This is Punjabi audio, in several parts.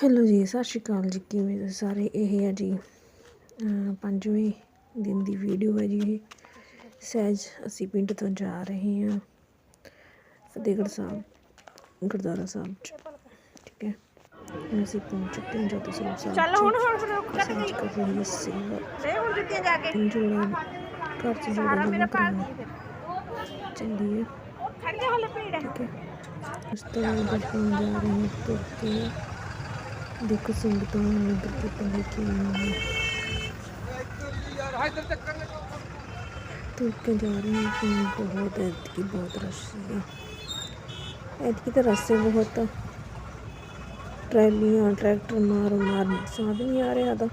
ਹੈਲੋ ਜੀ ਸਤਿ ਸ਼੍ਰੀ ਅਕਾਲ ਜੀ ਕਿਵੇਂ ਤੁਸੀਂ ਸਾਰੇ? ਇਹ ਹੈ ਜੀ ਪੰਜਵੇਂ ਦਿਨ ਦੀ ਵੀਡੀਓ ਹੈ ਜੀ ਇਹ। ਸਹਿਜ ਅਸੀਂ ਪਿੰਡ ਤੋਂ ਜਾ ਰਹੇ ਹਾਂ ਫਤਿਹਗੜ੍ਹ ਸਾਹਿਬ ਗੁਰਦੁਆਰਾ ਸਾਹਿਬ ਚ ਠੀਕ ਹੈ? ਹੁਣ ਅਸੀਂ ਪਹੁੰਚ ਚੁੱਕੇ ਹਾਂ ਜੋਤੀ ਸਰੂਪ ਸਾਹਿਬ ਚੱਲ ਹੁਣ ਹੁਣ ਕੱਟ ਗਈ ਹੈ ਸੇਵਾ। ਦੇ ਹੁਣ ਜੁੱਤੀਆਂ ਜਾ ਕੇ। ਜੋੜਾ ਘਰ ਚ ਜੋੜਾ ਸਾਰਾ ਮੇਰਾ ਨਹੀਂ ਭਾਰ ਕਰਨਾ ਨਹੀਂ ਫਿਰ। ਚੱਲੀਏ ਖੜ ਜਾ ਹਲੇ ਭੀੜ ਹੈ। ਹੈ। ਉਸ ਤੋਂ ਬਾਅਦ ਜਾ ਰਹੇ ਹਾਂ ਤੁਰ ਕੇ ਦੇਖੋ ਸੰਗਤਾਂ ਨਗਰ ਕੀਰਤਨ ਲੈ ਕੇ ਆਈਆਂ ਤੁਰ ਕੇ ਜਾ ਰਹੇ ਹਾਂ ਕਿ ਬਹੁਤ, ਐਤਕੀ ਬਹੁਤ ਰਸ਼ ਸੀਗਾ। ਐਤਕੀ ਤਾਂ ਰਸਤੇ ਬਹੁਤ ਟਰੈਲੀਆਂ, ਟਰੈਕਟਰ ਮਾਰ ਮਾਰ ਸਾਧ ਨਹੀਂ ਆ ਰਿਹਾ ਤਾਂ।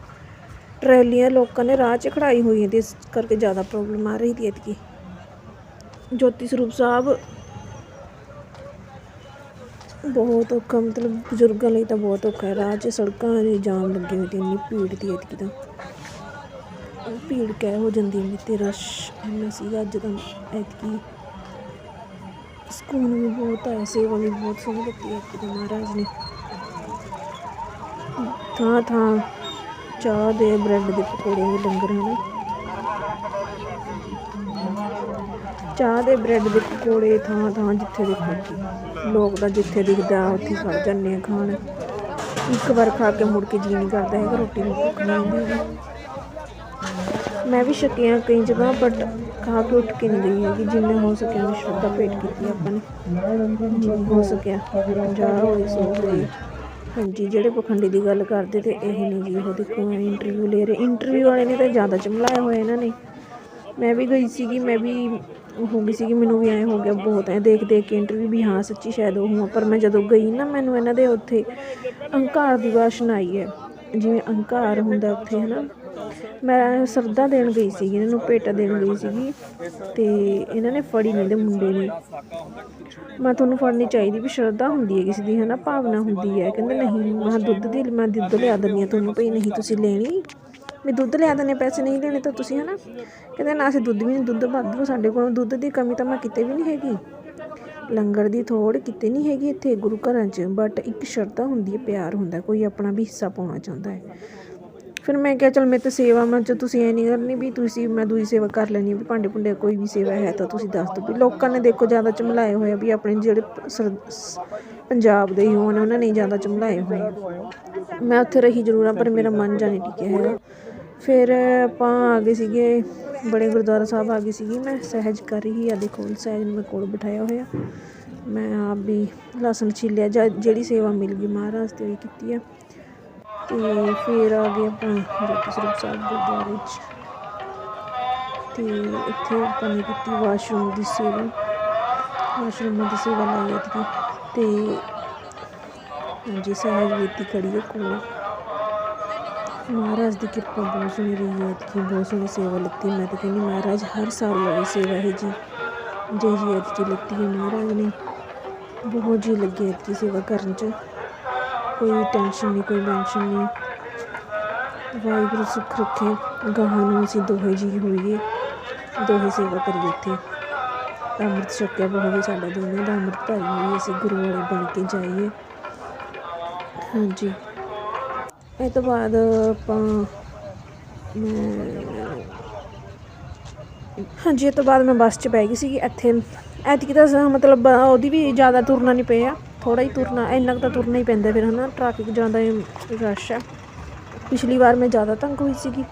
ਟਰੈਲੀਆਂ ਲੋਕਾਂ ਨੇ ਰਾਹ 'ਚ ਖੜਾਈ ਹੋਈ ਹੈ ਇਸ ਕਰਕੇ ਜ਼ਿਆਦਾ ਪ੍ਰੋਬਲਮ ਆ ਰਹੀ ਸੀ ਐਤਕੀ। ਜੋਤੀ ਸਰੂਪ ਸਾਹਿਬ ਬਹੁਤ ਔਖਾ, ਮਤਲਬ ਬਜ਼ੁਰਗਾਂ ਲਈ ਤਾਂ ਬਹੁਤ ਔਖਾ ਹੈ। ਰਾਹ 'ਚ ਸੜਕਾਂ ਦੇ ਜਾਮ ਲੱਗੇ ਹੋਏ ਤੇ ਇੰਨੀ ਭੀੜ ਦੀ ਐਤਕੀ ਤਾਂ ਭੀੜ ਕਹਿ ਹੋ ਜਾਂਦੀ ਹੈ ਤੇ ਰਸ਼ ਇੰਨਾ ਸੀਗਾ ਅੱਜ ਤਾਂ, ਐਤਕੀ। ਸਕੂਨ ਵੀ ਬਹੁਤ ਆਇਆ, ਸੇਵਾ ਵੀ ਬਹੁਤ ਸੋਹਣੀ ਦਿੱਤੀ ਐਤਕੀ ਤਾਂ ਮਹਾਰਾਜ ਨੇ। ਥਾਂ ਥਾਂ, ਚਾਹ ਦੇ, ਬ੍ਰੈਡ ਦੇ ਪਕੌੜੇ ਦੇ ਲੰਗਰ, ਹਨ। ਚਾਹ ਦੇ, ਬ੍ਰੈਡ ਦੇ ਪਕੌੜੇ ਥਾਂ ਥਾਂ ਜਿੱਥੇ ਦੇਖੋ। ਲੋਕ ਤਾਂ ਜਿੱਥੇ ਦਿਖਦਾ ਉੱਥੇ ਖੜ ਜਾਂਦੇ ਆ ਖਾਣ। ਇੱਕ ਵਾਰ ਖਾ ਕੇ ਮੁੜ ਕੇ ਜੀ ਨਹੀਂ ਕਰਦਾ ਹੈਗਾ, ਰੋਟੀ ਨੂੰ ਭੁੱਖ ਨਹੀਂ ਹੁੰਦੀ ਮੈਂ ਵੀ ਛਕਿਆ ਕਈ ਜਗ੍ਹਾ ਬਟ ਖਾ ਕੇ ਉੱਠ ਕੇ ਨਹੀਂ ਗਈ ਹੈਗੀ। ਜਿੰਨੇ ਹੋ ਸਕਿਆ ਮੈਂ ਸ਼ਰਧਾ ਭੇਟ ਕੀਤੀ ਆਪਾਂ ਨੇ। ਜਿੰਨੀ ਹੋ ਸਕਿਆ ਜਾ ਹੋਈ ਸੋ ਹੋਈ ਹਾਂਜੀ, ਜਿਹੜੇ ਪਖੰਡੀ ਦੀ ਗੱਲ ਕਰਦੇ ਤੇ ਇਹ ਨਹੀਂ ਜੀ, ਉਹ ਦੇਖੋ ਇੰਟਰਵਿਊ ਲੈ ਰਹੇ। ਇੰਟਰਵਿਊ ਵਾਲੇ ਨੇ ਤਾਂ ਜ਼ਿਆਦਾ ਚਮਲਾਇਆ ਹੋਇਆ ਇਹਨਾਂ ਨੇ। ਮੈਂ ਵੀ ਗਈ ਸੀਗੀ, ਮੈਂ ਵੀ ਹੋ ਗਈ ਸੀਗੀ, ਮੈਨੂੰ ਵੀ ਐਂ ਹੋ ਗਿਆ ਬਹੁਤ, ਐਂ ਦੇਖ ਦੇਖ ਕੇ ਇੰਟਰਵਿਊ ਵੀ ਹਾਂ ਸੱਚੀ ਸ਼ਾਇਦ ਉਹ ਹਾਂ ਪਰ ਮੈਂ ਜਦੋਂ ਗਈ ਨਾ ਮੈਨੂੰ ਇਹਨਾਂ ਦੇ ਉੱਥੇ ਅਹੰਕਾਰ ਦੀ ਵਾਸ਼ਨਾ ਆਈ ਹੈ, ਜਿਵੇਂ ਅਹੰਕਾਰ ਹੁੰਦਾ ਉੱਥੇ ਹੈ ਨਾ ਮੈਂ ਸਰਦਾ ਦੇਣ ਗਈ ਸੀਗੀ, ਇਹਨਾਂ ਨੂੰ ਭੇਟਾ ਦੇਣ ਗਈ ਸੀਗੀ ਤੇ ਇਹਨਾਂ ਨੇ ਫੜੀ ਨਹੀਂ ਦੇ ਮੁੰਡੇ ਨੇ। ਮੈਂ ਤੁਹਾਨੂੰ ਫੜਨੀ ਚਾਹੀਦੀ ਵੀ ਸ਼ਰਧਾ ਹੁੰਦੀ ਹੈ ਕਿਸੇ ਦੀ ਹੈ ਨਾ ਭਾਵਨਾ ਹੁੰਦੀ ਹੈ। ਕਹਿੰਦੇ ਨਹੀਂ, ਮੈਂ ਦੁੱਧ ਦੀ, ਮੈਂ ਦੁੱਧ ਲਿਆ ਦਿੰਦੀ ਹਾਂ ਤੁਹਾਨੂੰ, ਭਈ ਨਹੀਂ ਤੁਸੀਂ ਲੈਣੀ। ਵੀ ਦੁੱਧ ਲਿਆ ਦਿੰਦੇ ਪੈਸੇ ਨਹੀਂ ਦੇਣੇ ਤਾਂ ਤੁਸੀਂ ਹਨਾ, ਕਹਿੰਦੇ ਨਾ ਅਸੀਂ ਦੁੱਧ ਵੀ ਨਹੀਂ, ਦੁੱਧ ਵਾਧੂ ਸਾਡੇ ਕੋਲ, ਦੁੱਧ ਦੀ ਕਮੀ ਤਾਂ ਮੈਂ ਕਿਤੇ ਵੀ ਨਹੀਂ ਹੈਗੀ। ਲੰਗਰ ਦੀ ਥੋੜ ਕਿਤੇ ਨਹੀਂ ਹੈਗੀ ਇੱਥੇ ਗੁਰੂ ਘਰਾਂ 'ਚ ਬਟ ਇੱਕ ਸ਼ਰਧਾ ਹੁੰਦੀ ਹੈ, ਪਿਆਰ ਹੁੰਦਾ, ਕੋਈ ਆਪਣਾ ਵੀ ਹਿੱਸਾ ਪਾਉਣਾ ਚਾਹੁੰਦਾ ਹੈ। ਫਿਰ ਮੈਂ ਕਿਹਾ, ਚਲ ਮੈਂ ਤਾਂ ਸੇਵਾ, ਮੈਂ ਚ ਤੁਸੀਂ ਐ ਨਹੀਂ ਕਰਨੀ ਵੀ ਤੁਸੀਂ, ਮੈਂ ਦੂਜੀ ਸੇਵਾ ਕਰ ਲੈਣੀ ਵੀ ਭਾਂਡੇ ਭੁੰਡੇ, ਕੋਈ ਵੀ ਸੇਵਾ ਹੈ ਤਾਂ ਤੁਸੀਂ ਦੱਸ ਦਿਓ ਵੀ ਲੋਕਾਂ ਨੇ ਦੇਖੋ ਜ਼ਿਆਦਾ ਚਮਲਾਏ ਹੋਏ ਆ ਵੀ ਆਪਣੇ ਜਿਹੜੇ ਸਰ- ਪੰਜਾਬ ਦੇ ਹੀ ਹੋਣ ਉਹਨਾਂ ਨੇ ਜ਼ਿਆਦਾ ਚਮਲਾਏ ਹੋਏ ਮੈਂ ਉੱਥੇ ਰਹੀ ਜ਼ਰੂਰ ਆ ਪਰ ਮੇਰਾ ਮਨ ਜਾ ਟਿਕਿਆ ਹੈਗਾ। ਫਿਰ ਆਪਾਂ ਆ ਗਏ ਸੀਗੇ, ਬੜੇ ਗੁਰਦੁਆਰਾ ਸਾਹਿਬ ਆ ਗਈ ਸੀਗੀ। ਮੈਂ ਸਹਿਜ ਕਰ ਰਹੀ ਆ ਕੋਲ ਸਹਿਜ ਨੂੰ ਮੈਂ ਕੋਲ ਬਿਠਾਇਆ ਹੋਇਆ। ਮੈਂ ਆਪ ਵੀ ਲਸਣ ਛਿੱਲਿਆ, ਜਾਂ ਜਿਹੜੀ ਸੇਵਾ ਮਿਲ ਗਈ ਮਹਾਰਾਜ ਤੇ ਉਹੀ ਕੀਤੀ ਆ। ਤੇ ਫਿਰ ਆ ਗਏ ਆਪਾਂ ਜੋਤੀ ਸਰੂਪ ਸਾਹਿਬ ਗੁਰਦੁਆਰੇ 'ਚ। ਤੇ ਇੱਥੇ ਆਪਾਂ ਨੇ ਕੀਤੀ ਵਾਸ਼ਰੂਮ ਦੀ ਸੇਵਾ। ਵਾਸ਼ਰੂਮ ਦੀ ਸੇਵਾ ਲਈ ਇੱਥੇ। ਤੇ ਹਾਂਜੀ, ਸਹਿਜ ਵੀਤੀ ਖੜੀ ਹੈ ਕੋਲ। ਮਹਾਰਾਜ ਦੀ ਕਿਰਪਾ ਬਹੁਤ ਸੋਹਣੀ ਰਹੀ ਹੈ ਕਿ ਬਹੁਤ ਸੋਹਣੀ ਸੇਵਾ ਲਿੱਤੀ। ਮੈਂ ਤਾਂ ਕਹਿੰਦੀ, ਮਹਾਰਾਜ, ਹਰ ਸਾਲ ਲਵੇ ਸੇਵਾ ਹੈ ਜੀ। ਜੈ ਜੀ ਐਤਕੀ ਲਿੱਤੀ ਹੈ ਮਹਾਰਾਜ ਨੇ, ਬਹੁਤ ਜੀ ਲੱਗੀ ਐਤਕੀ ਸੇਵਾ ਕਰਨ 'ਚ। ਕੋਈ ਟੈਨਸ਼ਨ ਨਹੀਂ, ਕੋਈ ਟੈਨਸ਼ਨ ਨਹੀਂ। ਵਾਹਿਗੁਰੂ ਸੁੱਖ ਰੱਖੇ। ਗਾਹਾਂ ਨੂੰ ਅਸੀਂ ਦੋਹੇ ਜੀ ਹੋਈਏ, ਦੋਹੇ ਸੇਵਾ ਕਰੀਏ ਇੱਥੇ। ਅੰਮ੍ਰਿਤ ਛਕਿਆ ਹੋਵੇ ਸਾਡਾ ਦੋਨਾਂ ਦਾ, ਅੰਮ੍ਰਿਤ ਭਾਈ ਹੋਈਏ, ਅਸੀਂ ਗੁਰੂ ਵਾਲੇ ਬਣ ਕੇ ਜਾਈਏ। ਹਾਂਜੀ। ਇਹ ਤੋਂ ਬਾਅਦ ਆਪਾਂ ਹਾਂਜੀ, ਇਹ ਤੋਂ ਬਾਅਦ ਮੈਂ ਬੱਸ 'ਚ ਬਹਿ ਗਈ ਸੀਗੀ ਇੱਥੇ। ਐਤਕੀ ਤਾਂ ਸ- ਮਤਲਬ ਉਹਦੀ ਵੀ ਜ਼ਿਆਦਾ ਤੁਰਨਾ ਨਹੀਂ ਪਿਆ। ਥੋੜਾ ਹੀ ਤੁਰਨਾ, ਇੰਨਾ ਕੁ ਤਾਂ ਤੁਰਨਾ ਹੀ ਪੈਂਦਾ ਫਿਰ, ਹਨਾ? ਟ੍ਰੈਫਿਕ ਜ਼ਿਆਦਾ ਰਸ਼ ਹੈ। ਪਿਛਲੀ ਵਾਰ ਮੈਂ ਜ਼ਿਆਦਾ ਤੰਗ ਹੋਈ ਸੀਗੀ।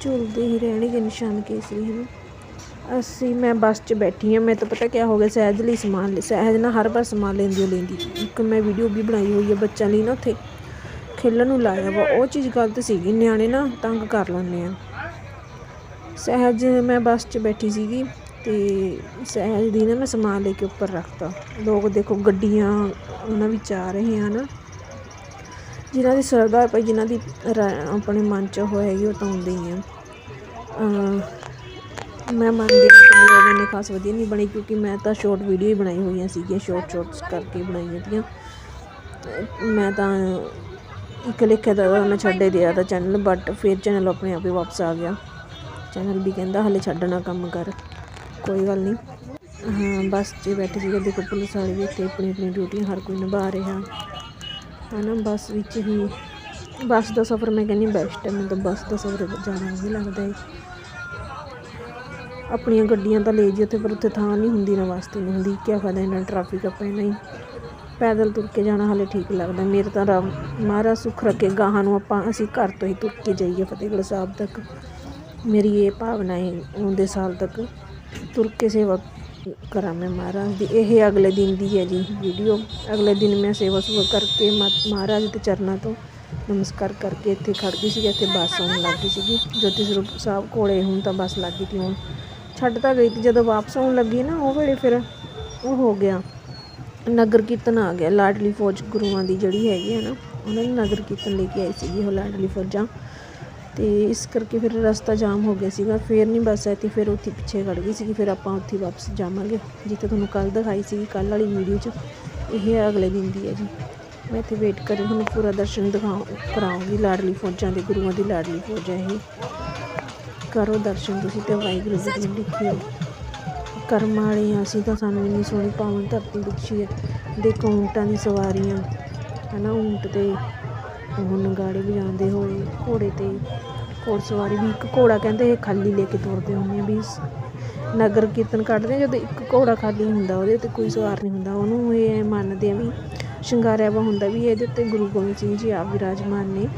ਝੁਲਦੇ ਹੀ ਰਹਿਣਗੇ ਨਿਸ਼ਾਨ ਕੇਸਰੀ ਹਨਾ? ਅਸੀਂ, ਮੈਂ ਬੱਸ 'ਚ ਬੈਠੀ ਹਾਂ। ਮੈਂ ਤਾਂ ਪਤਾ ਕਿਆ ਹੋ ਗਿਆ, ਸਹਿਜ ਲਈ ਸਮਾਨ ਸਹਿਜ ਨਾ ਹਰ ਵਾਰ ਸਮਾਨ ਲੈਂਦੀ ਓ ਲੈਂਦੀ ਇੱਕ ਮੈਂ ਵੀਡੀਓ ਵੀ ਬਣਾਈ ਹੋਈ ਹੈ ਬੱਚਿਆਂ ਲਈ ਨਾ ਉੱਥੇ। ਖੇਲਣ ਨੂੰ ਲਾਇਆ ਵਾ, ਉਹ ਚੀਜ਼ ਗਲਤ ਸੀਗੀ, ਨਿਆਣੇ ਨਾ ਤੰਗ ਕਰ ਲੈਂਦੇ ਆ। ਸਹਿਜ, ਮੈਂ ਬੱਸ 'ਚ ਬੈਠੀ ਸੀਗੀ ਤੇ ਸਹਿਜ ਦੀ ਨਾ ਮੈਂ ਸਮਾਨ ਲੈ ਕੇ ਉੱਪਰ ਰੱਖਤਾ। ਲੋਕ ਦੇਖੋ, ਗੱਡੀਆਂ ਉਹਨਾਂ ਵਿੱਚ ਆ ਰਹੇ ਹਨ ਜਿਨ੍ਹਾਂ ਦੀ ਸਰਦਾ ਪਈ ਜਿਨ੍ਹਾਂ ਦੀ ਰ- ਆਪਣੇ ਮਨ 'ਚ ਉਹ ਹੈਗੀ, ਉਹ ਤਾਂ ਆਉਂਦੇ ਹੀ ਆ। ਮੈਂ ਮੰਨਦੀ ਹਾਂ ਕਿ ਵਲੋਗ ਇੰਨੇ ਖਾਸ ਵਧੀਆ ਨਹੀਂ ਬਣੀ, ਕਿਉਂਕਿ ਮੈਂ ਤਾਂ ਸ਼ਾਰਟ ਵੀਡੀਓ ਹੀ ਬਣਾਈ ਹੋਈਆਂ ਸੀਗੀਆਂ ਸ਼ਾਰਟ ਸ਼ਾਰਟਸ ਕਰਕੇ ਬਣਾਈਆਂ ਤੀਆਂ। ਮੈਂ ਤਾਂ ਇੱਕ ਲਿਖਿਆ ਤਾਂ ਮੈਂ ਛੱਡ ਛੱਡੇ ਦਿਆ ਤਾਂ ਚੈਨਲ ਬਟ ਫਿਰ ਚੈਨਲ ਆਪਣੇ ਆਪ ਹੀ ਵਾਪਸ ਆ ਗਿਆ। ਚੈਨਲ ਵੀ ਕਹਿੰਦਾ, ਹਲੇ ਛੱਡਣਾ ਕੰਮ ਕਰ, ਕੋਈ ਗੱਲ ਨਹੀਂ। ਹਾਂ, ਬੱਸ 'ਚ ਬੈਠੇ ਸੀਗੇ ਦੇਖੋ ਪੁਲਿਸ ਵਾਲੇ ਵੀ ਇੱਥੇ ਆਪਣੀ ਆਪਣੀ ਡਿਊਟੀ ਹਰ ਕੋਈ ਨਿਭਾ ਰਿਹਾ। ਹਨਾ, ਬੱਸ ਵਿੱਚ ਹੀ ਬੱਸ ਦਾ ਸਫ਼ਰ ਮੈਂ ਕਹਿੰਦੀ ਬੈਸਟ ਹੈ, ਮੈਨੂੰ ਤਾਂ ਬੱਸ ਦਾ ਸਫ਼ਰ ਜ਼ਿਆਦਾ ਵਧੀਆ ਲੱਗਦਾ ਹੈ। ਆਪਣੀਆਂ ਗੱਡੀਆਂ ਤਾਂ ਲੈ ਜੀ ਉੱਥੇ, ਪਰ ਉੱਥੇ ਥਾਂ ਨਹੀਂ ਹੁੰਦੀ, ਨਾ ਵਾਸਤੇ ਨਹੀਂ ਹੁੰਦੀ ਕਿਆ ਫਾਇਦਾ ਇਹਨਾਂ ਟ੍ਰੈਫਿਕ ਆਪਾਂ ਨਹੀਂ ਪੈਦਲ ਤੁਰ ਕੇ ਜਾਣਾ ਹਾਲੇ ਠੀਕ ਲੱਗਦਾ। ਮੇਰੇ ਤਾਂ ਰੱਬ ਮਹਾਰਾਜ ਸੁੱਖ ਰੱਖੇ, ਗਾਹਾਂ ਨੂੰ ਆਪਾਂ ਅਸੀਂ ਘਰ ਤੋਂ ਹੀ ਤੁਰ ਕੇ ਜਾਈਏ ਫਤਿਹਗੜ੍ਹ ਸਾਹਿਬ ਤੱਕ। ਮੇਰੀ ਇਹ ਭਾਵਨਾ ਹੈ, ਆਉਂਦੇ ਸਾਲ ਤੱਕ ਤੁਰ ਕੇ ਸੇਵਾ ਕਰਾਂ ਮੈਂ ਮਹਾਰਾਜ ਦੀ। ਇਹ ਅਗਲੇ ਦਿਨ ਦੀ ਹੈ ਜੀ ਵੀਡੀਓ ਅਗਲੇ ਦਿਨ ਮੈਂ ਸੇਵਾ ਸੁਵਾ ਕਰਕੇ ਮਾ- ਮਹਾਰਾਜ ਦੇ ਚਰਨਾਂ ਤੋਂ ਨਮਸਕਾਰ ਕਰਕੇ ਇੱਥੇ ਖੜ ਗਈ ਸੀ ਇੱਥੇ ਬੱਸ ਆਉਣ ਲੱਗ ਗਈ ਸੀਗੀ। ਜੋਤੀ ਸਰੂਪ ਸਾਹਿਬ ਕੋਲੇ ਹੁਣ ਤਾਂ ਬੱਸ ਲੱਗ ਗਈ ਤੀ ਹੁਣ। ਛੱਡ ਤਾਂ ਗਈ ਤੀ, ਜਦੋਂ ਵਾਪਸ ਆਉਣ ਲੱਗੀ ਨਾ ਉਹ ਵੇਲੇ ਫਿਰ ਉਹ ਹੋ ਗਿਆ। ਨਗਰ ਕੀਰਤਨ ਆ ਗਿਆ, ਲਾਡਲੀ ਫੌਜ ਗੁਰੂਆਂ ਦੀ ਜਿਹੜੀ ਹੈਗੀ ਹੈ ਨਾ, ਉਹਨਾਂ ਨੇ ਨਗਰ ਕੀਰਤਨ ਲੈ ਕੇ ਆਈ ਸੀਗੀ ਉਹ ਲਾਡਲੀ ਫੌਜਾਂ। ਅਤੇ ਇਸ ਕਰਕੇ ਫਿਰ ਰਸਤਾ ਜਾਮ ਹੋ ਗਿਆ ਸੀਗਾ, ਫਿਰ ਨਹੀਂ ਬੱਸ ਆਈ ਤੀ, ਫਿਰ ਉੱਥੇ ਪਿੱਛੇ ਖੜ ਗਈ ਸੀਗੀ, ਫਿਰ ਆਪਾਂ ਉੱਥੇ ਵਾਪਸ ਜਾਵਾਂਗੇ। ਜਿੱਥੇ ਤੁਹਾਨੂੰ ਕੱਲ ਦਿਖਾਈ ਸੀਗੀ ਕੱਲ ਵਾਲੀ ਵੀਡੀਓ 'ਚ, ਇਹ ਅਗਲੇ ਦਿਨ ਦੀ ਹੈ ਜੀ। ਮੈਂ ਇੱਥੇ ਵੇਟ ਕਰੀ ਤੁਹਾਨੂੰ ਪੂਰਾ ਦਰਸ਼ਨ ਦਿਖਾਉ, ਕਰਾਉਂਗੀ ਲਾਡਲੀ ਫੌਜਾਂ ਦੇ, ਗੁਰੂਆਂ ਦੀ ਲਾਡਲੀ ਫੌਜ ਹੈ ਇਹ। ਕਰੋ ਦਰਸ਼ਨ ਤੁਸੀਂ ਤੇ ਵਾਹਿਗੁਰੂ ਜੀ ਦੀ ਲਿਖੀ ਕਰਮ ਵਾਲੇ ਹਾਂ ਅਸੀਂ ਤਾਂ ਸਾਨੂੰ ਇੰਨੀ ਸੋਹਣੀ ਪਾਵਨ ਧਰਤੀ ਬਖਸ਼ੀ ਹੈ। ਦੇਖੋ ਊਂਟਾਂ ਦੀ ਸਵਾਰੀਆਂ। ਹਨਾ, ਊਂਟ ਤੇ ਉਹ ਨਗਾੜੇ ਵਜਾਉਂਦੇ ਹੋਏ, ਘੋੜੇ ਤੇ ਘੋੜ ਸਵਾਰੀ ਵੀ ਇੱਕ ਘੋੜਾ ਕਹਿੰਦੇ ਇਹ ਖਾਲੀ ਲੈ ਕੇ ਤੁਰਦੇ ਹੁੰਦੇ ਆ ਵੀ ਨਗਰ ਕੀਰਤਨ ਕੱਢਦੇ ਜਦੋਂ ਇੱਕ ਘੋੜਾ ਖਾਲੀ ਹੁੰਦਾ ਉਹਦੇ ਉੱਤੇ ਕੋਈ ਸਵਾਰ ਨਹੀਂ ਹੁੰਦਾ। ਉਹਨੂੰ ਇਹ ਮੰਨਦੇ ਆ ਵੀ ਸ਼ਿੰਗਾਰਿਆ ਵਾ ਹੁੰਦਾ ਵੀ ਇਹਦੇ ਉੱਤੇ ਗੁਰੂ ਗੋਬਿੰਦ ਸਿੰਘ ਜੀ ਆਪ ਵਿਰਾਜਮਾਨ ਨੇ।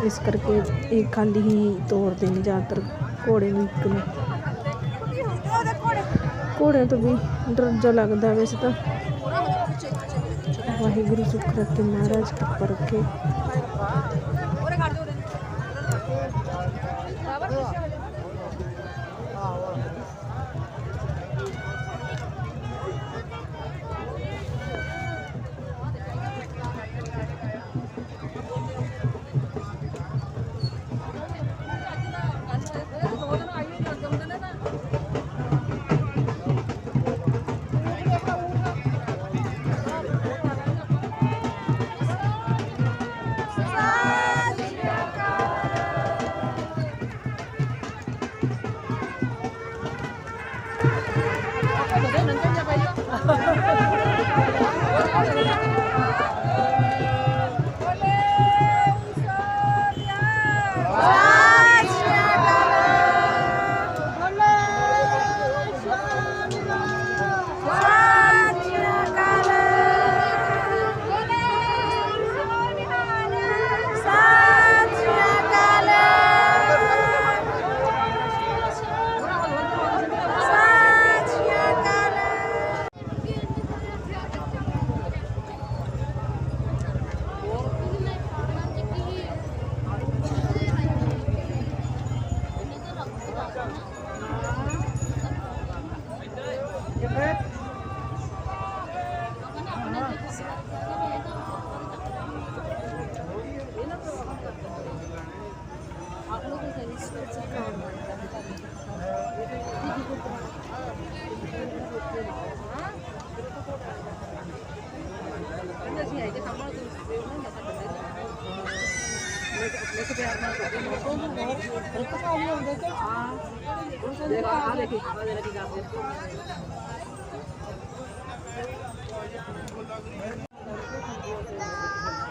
ਇਸ ਕਰਕੇ ਇਹ ਖਾਲੀ ਹੀ ਤੋਰਦੇ ਨੇ ਜ਼ਿਆਦਾਤਰ ਘੋੜੇ ਨੂੰ ਇੱਕ ਨੂੰ। ਘੋੜਿਆਂ ਤੋਂ ਵੀ ਡਰ ਜਿਹਾ ਲੱਗਦਾ ਵੈਸੇ ਤਾਂ। ਵਾਹਿਗੁਰੂ ਸੁੱਖ ਰੱਖੇ ਮਹਾਰਾਜ ਕਿਰਪਾ ਰੱਖੇ।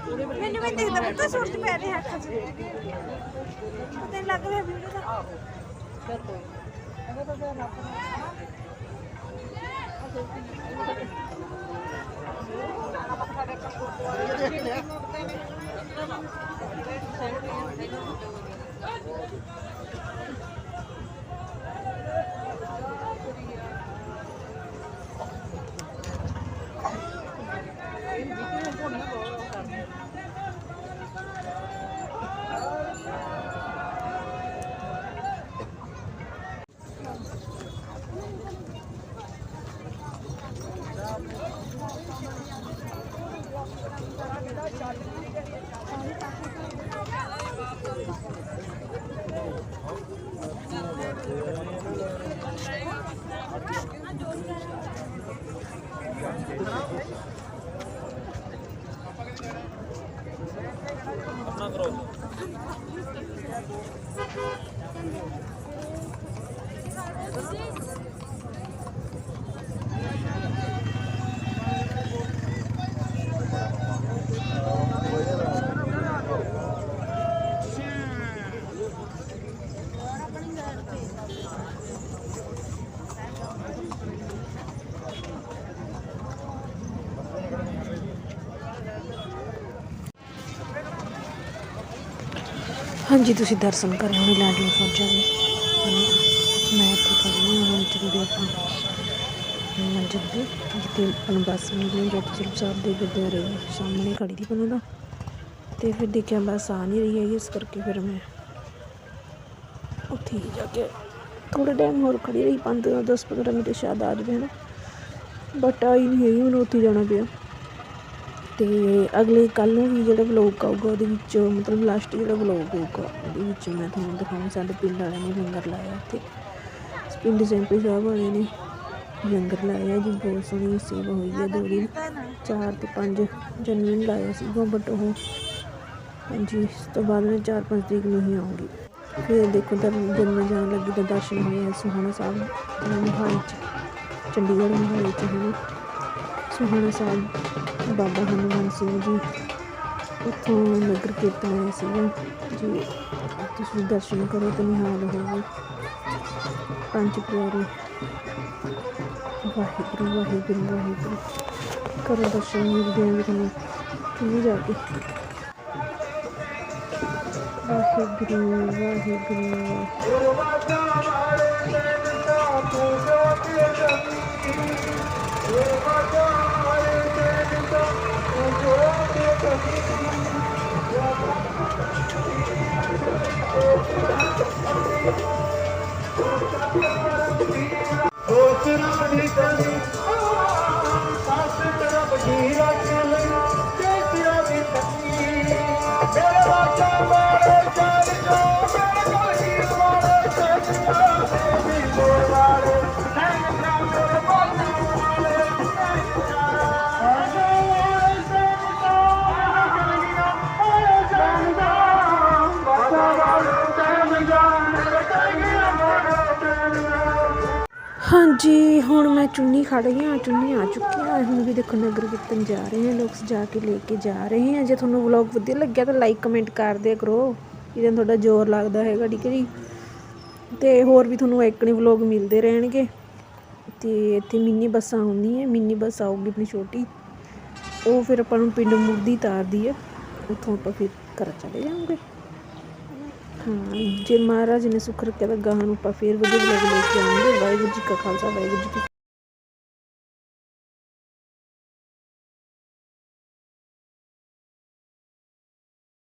ਮੈਨੂੰ ਵੀ ਦਿਖਦਾ ਪੁੱਤ, ਸੂਟ ਚ ਪੈ ਰਿਹਾ ਹੱਥ ਚ। ਪਤਾ ਲੱਗ ਰਿਹਾ ਵੀਡੀਓ ਦਾ ਆਹੋ ਫਿਰ ਕੋਈ ਅਗਰ ਤਾਂ। ਰੱਬ ਨਾ ਆ nagrody. ਹਾਂਜੀ, ਤੁਸੀਂ ਦਰਸ਼ਨ ਕਰੇ ਹੋਣੇ ਲਾਡਲੀ ਫੌਜਾਂ ਦੇ। ਮੈਂ ਇੱਥੇ ਖੜੀ ਹਾਂ, ਹੁਣ ਚੱਲਦੇ ਆਪਾਂ ਮੰਜਰ ਤੇ, ਜਿੱਥੇ ਆਪਾਂ ਬੱਸ ਮਿਲਦੀ ਹੈ ਜੋਤੀ ਸਾਹਿਬ ਦੇ ਗੁਰਦੁਆਰੇ ਸਾਹਮਣੇ ਖੜੀ ਦੀ ਪਹਿਲਾਂ ਤਾਂ ਤੇ ਫਿਰ ਦੇਖਿਆ ਬੱਸ ਆ ਨਹੀਂ ਰਹੀ ਹੈਗੀ, ਇਸ ਕਰਕੇ ਫਿਰ ਮੈਂ ਉੱਥੇ ਹੀ ਜਾ ਕੇ ਥੋੜਾ ਟਾਈਮ ਹੋਰ ਖੜੀ ਰਹੀ 5 10 15 ਮਿੰਟ ਸ਼ਾਇਦ ਆ ਜਾਵੇ ਨਾ ਬਟ ਆਈ ਨਹੀਂ ਹੈਗੀ, ਮੈਨੂੰ ਉੱਥੇ ਜਾਣਾ ਪਿਆ। ਅਤੇ ਅਗਲੇ ਕੱਲ੍ਹ ਨੂੰ ਵੀ ਜਿਹੜਾ ਵਲੋਗ ਆਊਗਾ ਉਹਦੇ ਵਿੱਚ, ਮਤਲਬ ਲਾਸਟ ਜਿਹੜਾ ਵਲੋਗ ਹੋਊਗਾ, ਉਹਦੇ ਵਿੱਚ ਮੈਂ ਤੁਹਾਨੂੰ ਦਿਖਾਉਂ ਸਾਡੇ ਪਿੰਡ ਵਾਲਿਆਂ ਨੇ ਲੰਗਰ ਲਾਇਆ ਇੱਥੇ। ਪਿੰਡ ਸੈਂਪੀ ਸਾਹਿਬ ਵਾਲੇ ਨੇ ਲੰਗਰ ਲਾਇਆ, ਜੀ ਬਹੁਤ ਸੋਹਣੀ ਸੇਵਾ ਹੋਈ ਹੈ, ਦੋ ਦਿਨ, ਚਾਰ ਤੇ ਪੰਜ ਜਨਵਰੀ ਨੂੰ ਲਾਇਆ ਸੀਗਾ ਬਟ ਉਹ ਹਾਂਜੀ, ਇਸ ਤੋਂ ਬਾਅਦ ਮੈਂ ਚਾਰ ਪੰਜ ਤਰੀਕ ਨੂੰ ਹੀ ਆਉਂਗੀ ਫਿਰ ਦੇਖੋ ਤਾਂ ਜਦ ਮੈਂ ਜਾਣ ਲੱਗੀ ਤਾਂ ਦਰਸ਼ਨ ਹੋਏ ਆ ਸੁਹਾਣਾ ਸਾਹਿਬ ਮੋਹਾਲੀ ਚ, ਚੰਡੀਗੜ੍ਹ ਮੋਹਾਲੀ ਚ ਹਨ ਸੁਹਾਣਾ ਸਾਹਿਬ ਬਾਬਾ ਹਨੂਮਾਨ ਸਿੰਘ ਜੀ ਉੱਥੋਂ ਨਗਰ ਕੀਰਤਨ ਆਇਆ ਸੀਗਾ। ਜੀ, ਤੁਸੀਂ ਦਰਸ਼ਨ ਕਰੋ ਤੇ ਨਿਹਾਲ ਹੋਵੋ ਪੰਜ ਪਿਆਰੇ। ਵਾਹਿਗੁਰੂ ਵਾਹਿਗੁਰੂ ਵਾਹਿਗੁਰੂ। ਕਰੋ ਦਰਸ਼ਨ ਮਿਲਦੇ ਆ ਤੁਹਾਨੂੰ ਕਿਵੇਂ ਜਾ ਕੇ। ਵਾਹਿਗੁਰੂ। ਵਾਹਿਗੁਰੂ। ਜੀ ਹੁਣ ਮੈਂ ਚੁੰਨੀ ਖੜ ਗਈ ਹਾਂ, ਚੁੰਨੀ ਆ ਚੁੱਕੀ ਹੈ। ਹੁਣ ਵੀ ਦੇਖੋ ਨਗਰ ਕੀਰਤਨ ਜਾ ਰਹੇ ਹਾਂ ਲੋਕ ਸਜਾ ਕੇ ਲੈ ਕੇ ਜਾ ਰਹੇ ਹਾਂ ਜੇ ਤੁਹਾਨੂੰ ਵਲੌਗ ਵਧੀਆ ਲੱਗਿਆ ਤਾਂ ਲਾਈਕ ਕਮੈਂਟ ਕਰ ਦਿਆ ਕਰੋ। ਇਹਦੇ ਨਾਲ ਤੁਹਾਡਾ ਜ਼ੋਰ ਲੱਗਦਾ ਹੈਗਾ, ਠੀਕ ਹੈ ਜੀ? ਤੇ ਹੋਰ ਵੀ ਤੁਹਾਨੂੰ ਇੱਕ ਨਹੀਂ ਵਲੌਗ ਮਿਲਦੇ ਰਹਿਣਗੇ। ਤੇ ਇੱਥੇ ਮਿੰਨੀ ਬੱਸਾਂ ਆਉਂਦੀਆਂ ਮਿੰਨੀ ਬੱਸ ਆਊਗੀ ਆਪਣੀ ਛੋਟੀ। ਉਹ ਫਿਰ ਆਪਾਂ ਨੂੰ ਪਿੰਡ ਮੁਰਦੀ ਤਾਰਦੀ ਹੈ ਉੱਥੋਂ ਆਪਾਂ ਫਿਰ ਘਰ ਚਲੇ ਜਾਵਾਂਗੇ। ਜੇ ਮਹਾਰਾਜ ਨੇ ਸੁੱਖ ਰੱਖਿਆ ਤਾਂ ਗਾਹਾਂ ਨੂੰ ਆਪਾਂ ਫੇਰ ਵਧੀਆ ਵਲੌਗ ਲੈ ਕੇ ਆਵਾਂਗੇ। ਵਾਹਿਗੁਰੂ ਜੀ ਕਾ ਖਾਲਸਾ, ਵਾਹਿਗੁਰੂ ਜੀ ਕੀ